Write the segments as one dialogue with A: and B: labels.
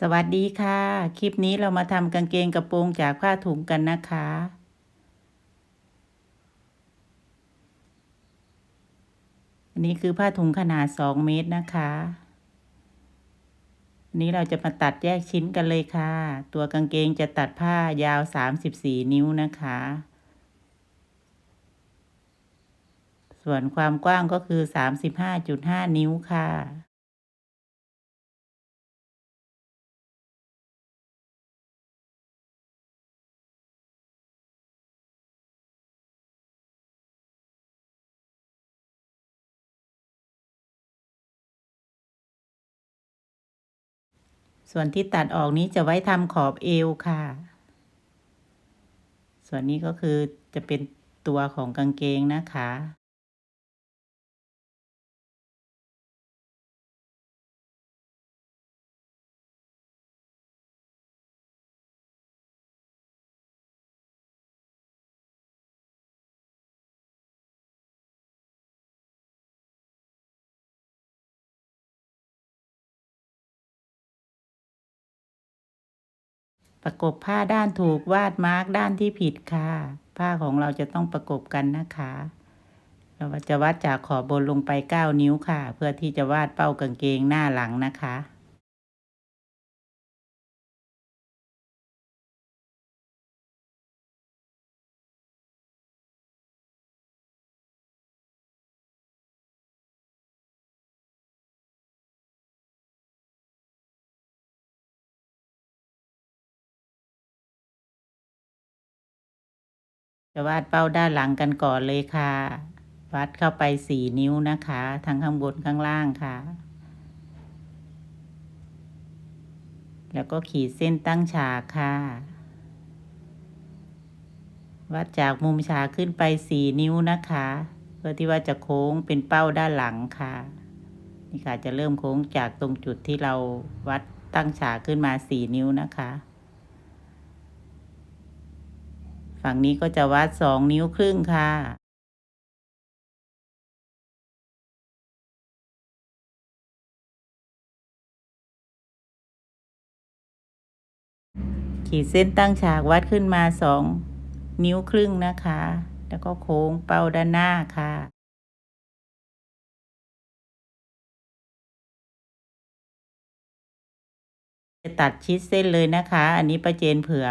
A: สวัสดีค่ะ คลิปนี้เรามาทำกางเกงกระโปรงจากผ้าถุงกันนะคะ อันนี้คือผ้าถุงขนาด2เมตรนะคะอันนี้เราจะมาตัดแยกชิ้นกันเลยค่ะ ตัวกางเกงจะตัดผ้ายาว34นิ้วนะคะ ส่วนความกว้างก็คือ35.5นิ้วค่ะ ส่วนที่ตัดออกนี้จะไว้ทำขอบเอวค่ะ ส่วนนี้ก็คือจะเป็นตัวของกางเกงนะคะ ประกบผ้าด้านถูกวาดมาร์กด้านที่ผิดค่ะ ผ้าของเราจะต้องประกบกันนะคะ เราจะวัดจากขอบบนลงไป 9 นิ้วค่ะ เพื่อที่จะวาดเป้ากางเกงหน้าหลังนะคะ จะวาดเป้าด้านหลังกันก่อนเลยค่ะ วัดเข้าไปสี่นิ้วนะคะ ทั้งข้างบนข้างล่างค่ะ แล้วก็ขีดเส้นตั้งฉากค่ะ วัดจากมุมฉากขึ้นไปสี่นิ้วนะคะ เพื่อที่ว่าจะโค้งเป็นเป้าด้านหลังค่ะนี่ค่ะจะเริ่มโค้งจากตรงจุดที่เราวัดตั้งฉากขึ้นมาสี่นิ้วนะคะ ฝั่งนี้ก็จะวัดสองนิ้วครึ่งค่ะ ขีดเส้นตั้งฉากวัดขึ้นมาสองนิ้วครึ่งนะคะ แล้วก็โค้งเป้าด้านหน้าค่ะจะตัดชิดเส้นเลยนะคะ อันนี้ประเจนเผื่อ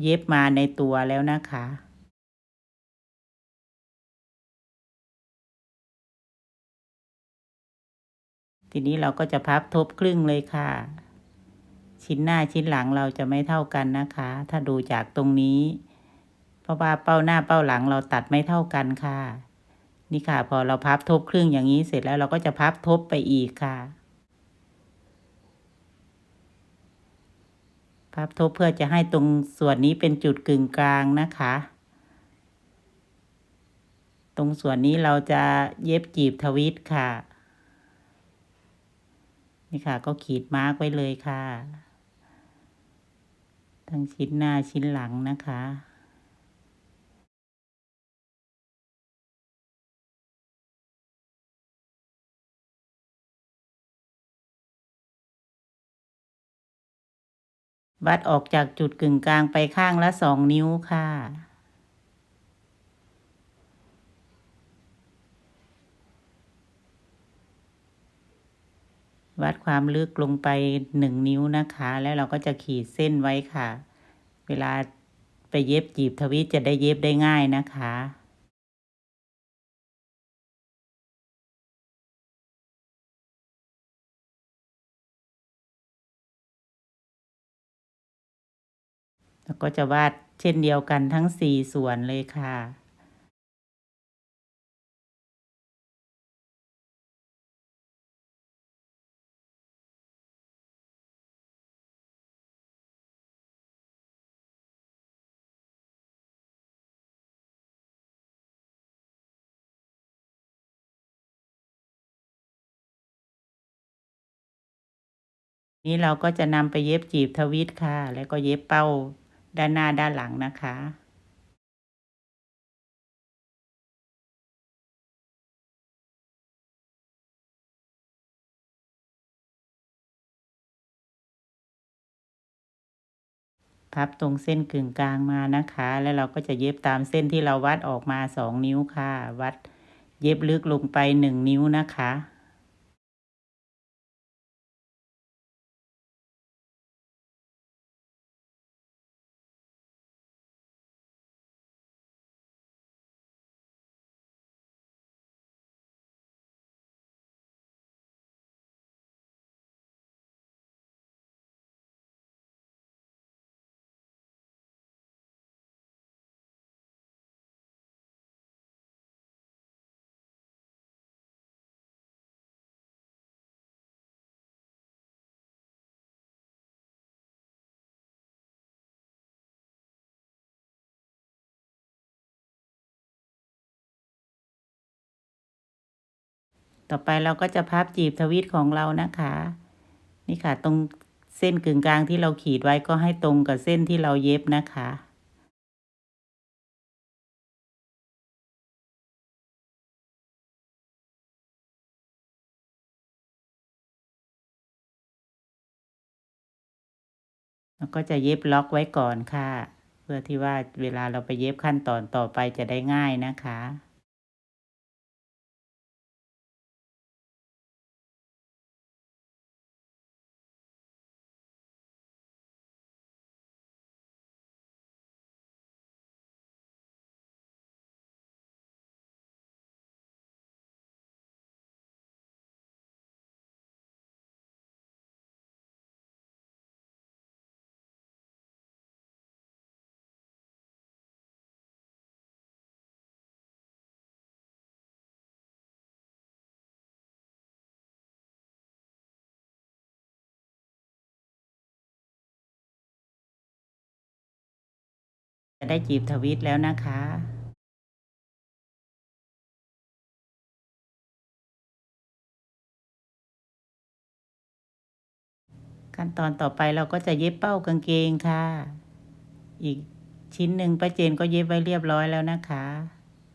A: เย็บมาในตัวแล้วนะคะทีนี้เราก็จะพับทบครึ่งเลยค่ะ ชิ้นหน้าชิ้นหลังเราจะไม่เท่ากันนะคะ ถ้าดูจากตรงนี้ เพราะว่าเป้าหน้าเป้าหลังเราตัดไม่เท่ากันค่ะ นี่ค่ะ พอเราพับทบครึ่งอย่างนี้เสร็จแล้วเราก็จะพับทบไปอีกค่ะ พับทบเพื่อจะให้ตรงส่วนนี้เป็นจุดกึ่งกลางนะคะ ตรงส่วนนี้เราจะเย็บจีบทวิตค่ะ นี่ค่ะก็ขีดมาร์กไว้เลยค่ะ ทั้งชิ้นหน้าชิ้นหลังนะคะ วัดออกจากจุดกึ่งกลางไปข้างละสองนิ้วค่ะ วัดความลึกลงไปหนึ่งนิ้วนะคะ แล้วเราก็จะขีดเส้นไว้ค่ะ เวลาไปเย็บจีบทวิตจะได้เย็บได้ง่ายนะคะ แล้วก็จะวาดเช่นเดียวกันทั้งสี่ส่วนเลยค่ะนี้เราก็จะนำไปเย็บจีบทวิตค่ะ แล้วก็เย็บเป้า ด้านหน้าด้านหลังนะคะ พับตรงเส้นกึ่งกลางมานะคะ แล้วเราก็จะเย็บตามเส้นที่เราวัดออกมาสองนิ้วค่ะ วัดเย็บลึกลงไปหนึ่งนิ้วนะคะ ต่อไปเราก็จะพับจีบทวิตของเรานะคะ นี่ค่ะ ตรงเส้นกึ่งกลางที่เราขีดไว้ก็ให้ตรงกับเส้นที่เราเย็บนะคะแล้วก็จะเย็บล็อกไว้ก่อนค่ะ เพื่อที่ว่าเวลาเราไปเย็บขั้นตอนต่อไปจะได้ง่ายนะคะ จะได้จีบทวิตแล้วนะคะขั้นตอนต่อไปเราก็จะเย็บเป้ากางเกงค่ะ อีกชิ้นหนึ่งป้าเจนก็เย็บไว้เรียบร้อยแล้วนะคะ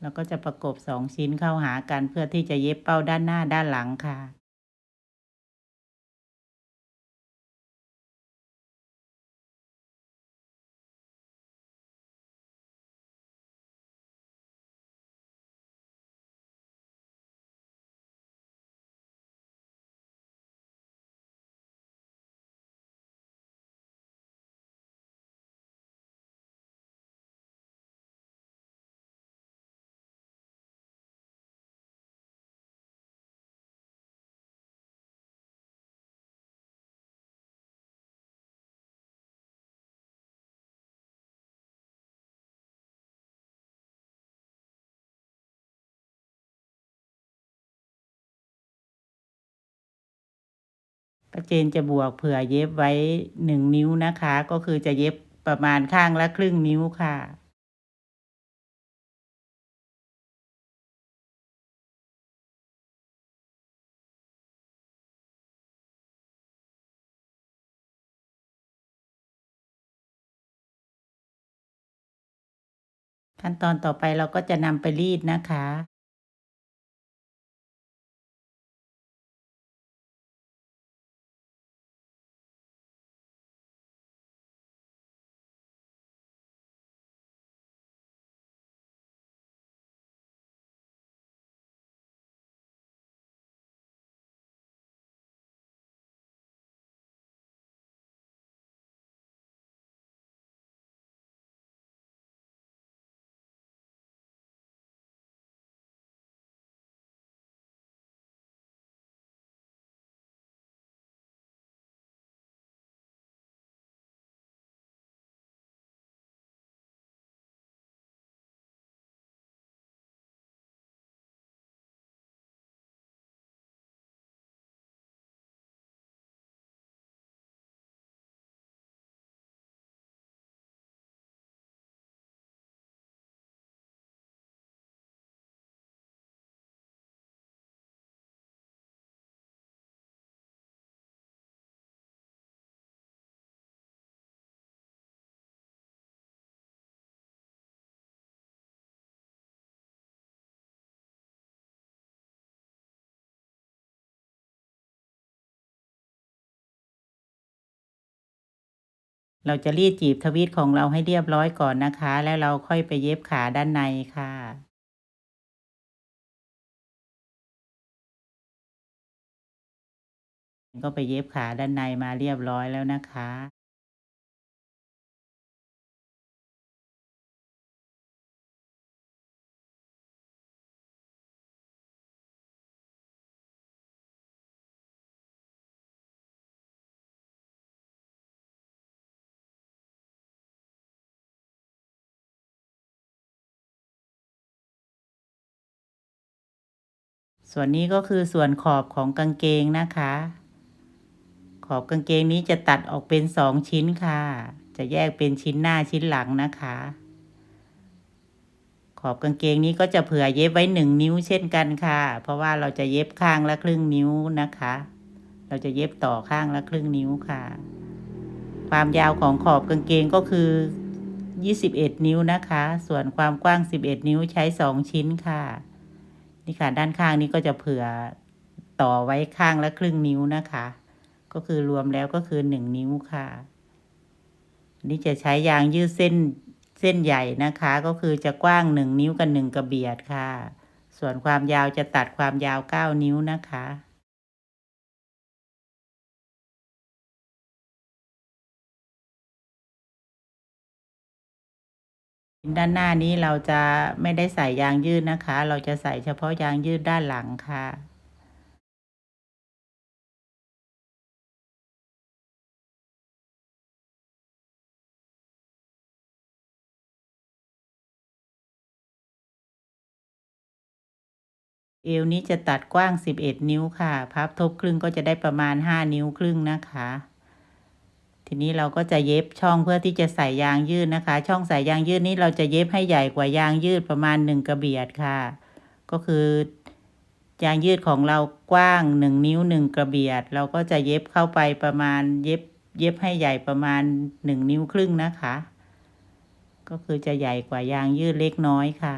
A: เราก็จะประกบสองชิ้นเข้าหากันเพื่อที่จะเย็บเป้าด้านหน้าด้านหลังค่ะ ป้าเจนจะบวกเผื่อเย็บไว้หนึ่งนิ้วนะคะ ก็คือจะเย็บประมาณข้างละครึ่งนิ้วค่ะขั้นตอนต่อไปเราก็จะนำไปรีดนะคะ เราจะรีดจีบทวีตของเราให้เรียบร้อยก่อนนะคะ แล้วเราค่อยไปเย็บขาด้านในค่ะก็ไปเย็บขาด้านในมาเรียบร้อยแล้วนะคะ ส่วนนี้ก็คือส่วนขอบของกางเกงนะคะ ขอบกางเกงนี้จะตัดออกเป็นสองชิ้นค่ะ จะแยกเป็นชิ้นหน้าชิ้นหลังนะคะ ขอบกางเกงนี้ก็จะเผื่อเย็บไว้หนึ่งนิ้วเช่นกันค่ะ เพราะว่าเราจะเย็บข้างละครึ่งนิ้วนะคะ เราจะเย็บต่อข้างละครึ่งนิ้วค่ะ ความยาวของขอบกางเกงก็คือ21 นิ้วนะคะ ส่วนความกว้าง 11 นิ้วใช้ 2 ชิ้นค่ะ นี่ค่ะ ด้านข้างนี้ก็จะเผื่อต่อไว้ข้างละครึ่งนิ้วนะคะ ก็คือรวมแล้วก็คือหนึ่งนิ้วค่ะ นี่จะใช้ยางยืดเส้นเส้นใหญ่นะคะ ก็คือจะกว้างหนึ่งนิ้วกับหนึ่งกระเบียดค่ะ ส่วนความยาวจะตัดความยาวเก้านิ้วนะคะ ด้านหน้านี้เราจะไม่ได้ใส่ยางยืดนะคะ เราจะใส่เฉพาะยางยืดด้านหลังค่ะ เอวนี้จะตัดกว้าง 11 นิ้วค่ะ พับทบครึ่งก็จะได้ประมาณ 5 นิ้วครึ่งนะคะ ทีนี้เราก็จะเย็บช่องเพื่อที่จะใส่ยางยืดนะคะ ช่องใส่ยางยืดนี้เราจะเย็บให้ใหญ่กว่ายางยืดประมาณ1กระเบียดค่ะ ก็คือยางยืดของเรากว้าง1นิ้ว1กระเบียด เราก็จะเย็บเข้าไปประมาณเย็บเย็บให้ใหญ่ประมาณ1นิ้วครึ่งนะคะ ก็คือจะใหญ่กว่ายางยืดเล็กน้อยค่ะ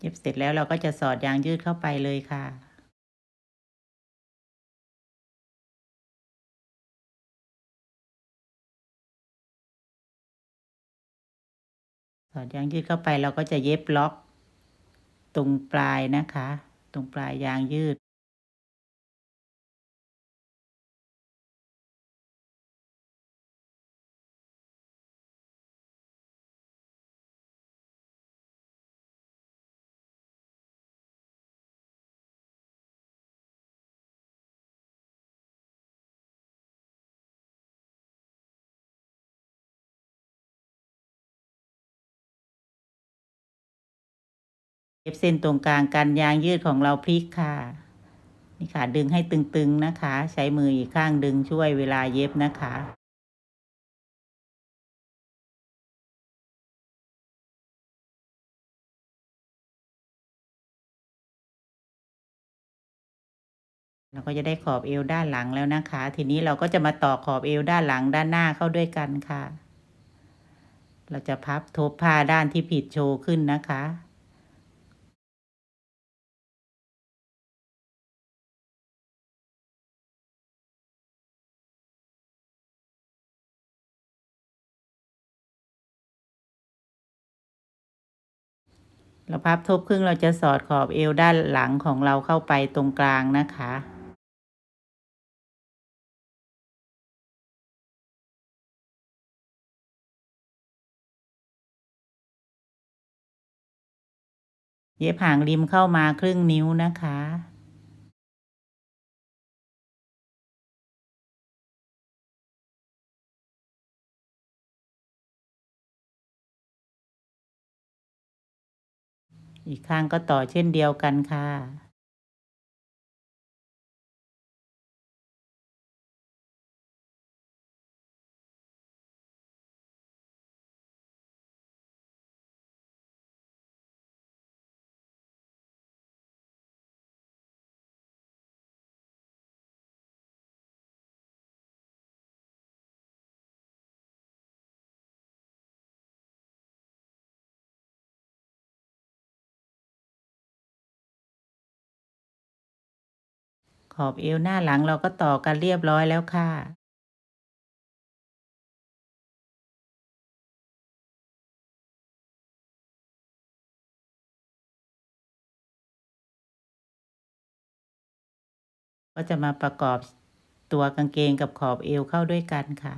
A: เย็บเสร็จแล้วเราก็จะสอดยางยืดเข้าไปเลยค่ะ สอดยางยืดเข้าไปเราก็จะเย็บล็อก ตรงปลายนะคะ ตรงปลายยางยืด เย็บเส้นตรงกลางกันยางยืดของเราพลิกค่ะ นี่ค่ะดึงให้ตึงๆนะคะ ใช้มืออีกข้างดึงช่วยเวลาเย็บนะคะเราก็จะได้ขอบเอวด้านหลังแล้วนะคะ ทีนี้เราก็จะมาต่อขอบเอวด้านหลังด้านหน้าเข้าด้วยกันค่ะ เราจะพับทบผ้าด้านที่ผิดโชว์ขึ้นนะคะ เราพับทบครึ่งเราจะสอดขอบเอวด้านหลังของเราเข้าไปตรงกลางนะคะเย็บหางริมเข้ามาครึ่งนิ้วนะคะ อีกข้างก็ต่อเช่นเดียวกันค่ะ ขอบเอวหน้าหลังเราก็ต่อกันเรียบร้อยแล้วค่ะก็จะมาประกอบตัวกางเกงกับขอบเอวเข้าด้วยกันค่ะ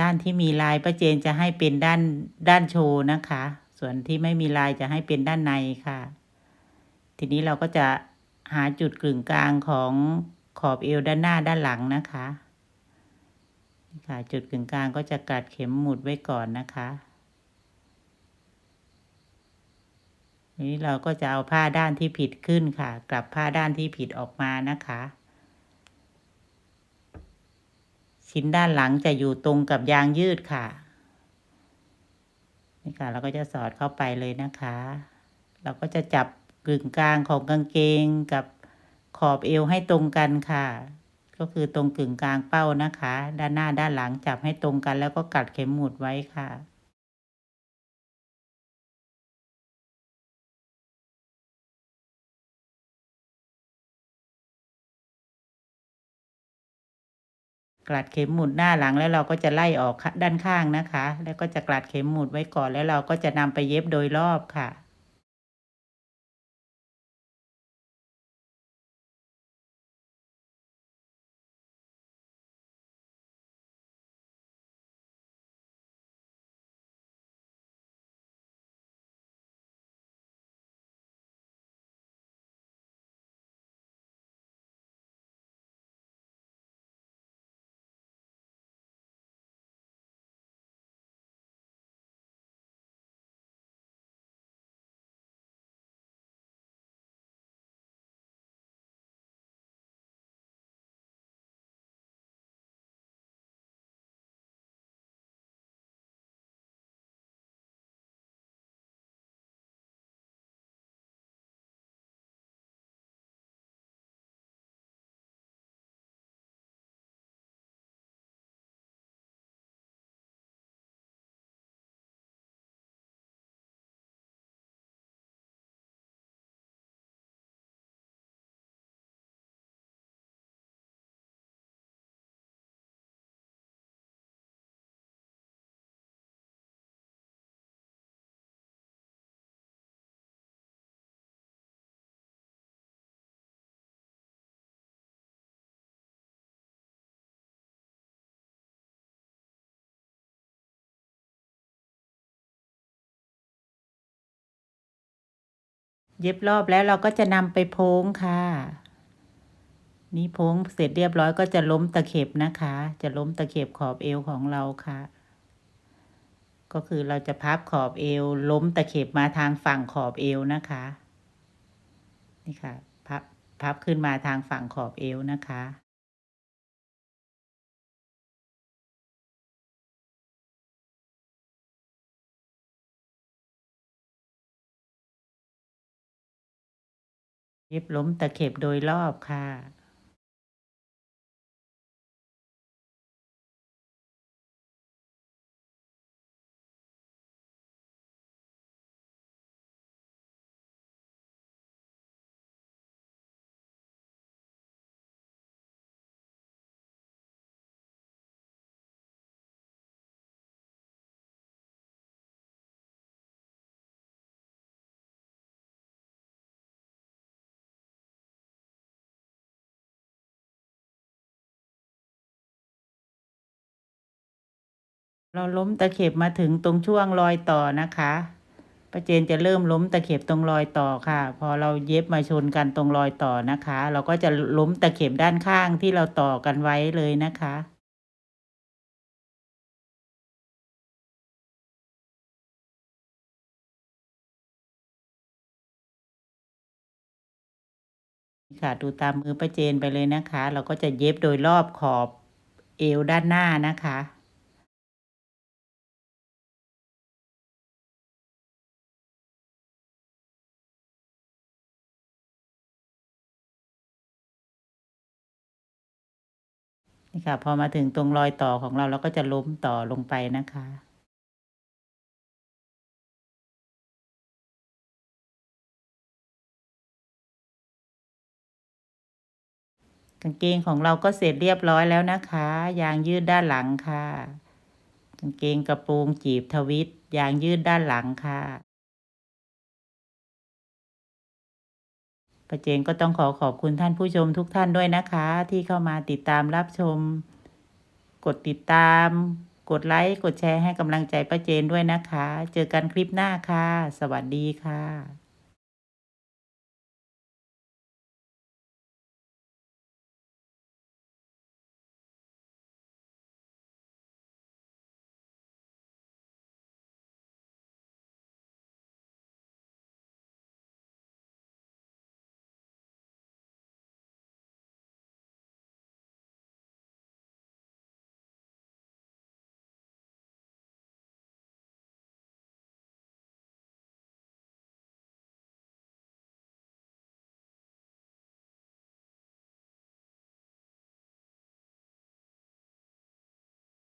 A: ด้านที่มีลายป้าเจนจะให้เป็นด้านด้านโชว์นะคะ ส่วนที่ไม่มีลายจะให้เป็นด้านในค่ะ ทีนี้เราก็จะหาจุดกึ่งกลางของขอบเอวด้านหน้าด้านหลังนะคะค่ะจุดกึ่งกลางก็จะกัดเข็มหมุดไว้ก่อนนะคะทีนี้เราก็จะเอาผ้าด้านที่ผิดขึ้นค่ะ กลับผ้าด้านที่ผิดออกมานะคะ ชิ้นด้านหลังจะอยู่ตรงกับยางยืดค่ะนี่ค่ะ เราก็จะสอดเข้าไปเลยนะคะ เราก็จะจับ กึ่งกลางของกางเกงกับขอบเอวให้ตรงกันค่ะ ก็คือตรงกึ่งกลางเป้านะคะ ด้านหน้าด้านหลังจับให้ตรงกันแล้วก็กัดเข็มหมุดไว้ค่ะกลัดเข็มหมุดหน้าหลังแล้วเราก็จะไล่ออกด้านข้างนะคะ แล้วก็จะกลัดเข็มหมุดไว้ก่อนแล้วเราก็จะนำไปเย็บโดยรอบค่ะ เย็บรอบแล้วเราก็จะนำไปโพ้งค่ะ นี่โพ้งเสร็จเรียบร้อยก็จะล้มตะเข็บนะคะ จะล้มตะเข็บขอบเอวของเราค่ะ ก็คือเราจะพับขอบเอว ล้มตะเข็บมาทางฝั่งขอบเอวนะคะ นี่ค่ะ พับพับขึ้นมาทางฝั่งขอบเอวนะคะ เย็บล้มตะเข็บโดยรอบค่ะ เราล้มตะเข็บมาถึงตรงช่วงรอยต่อนะคะป้าเจนจะเริ่มล้มตะเข็บตรงรอยต่อค่ะ พอเราเย็บมาชนกันตรงรอยต่อนะคะ เราก็จะล้มตะเข็บด้านข้างที่เราต่อกันไว้เลยนะคะค่ะดูตามมือป้าเจนไปเลยนะคะ เราก็จะเย็บโดยรอบขอบเอวด้านหน้านะคะ นี่ค่ะ พอมาถึงตรงรอยต่อของเราเราก็จะล้มต่อลงไปนะคะกางเกงของเราก็เสร็จเรียบร้อยแล้วนะคะ ยางยืดด้านหลังค่ะ กางเกงกระโปรงจีบทวิต ยางยืดด้านหลังค่ะ ประเจงก็ต้องขอขอบคุณท่านผู้ชมทุกท่านด้วยนะคะ ที่เข้ามาติดตามรับชม กดติดตาม กดไลค์ กดแชร์ให้กำลังใจประเจนด้วยนะคะ เจอกันคลิปหน้าค่ะ สวัสดีค่ะ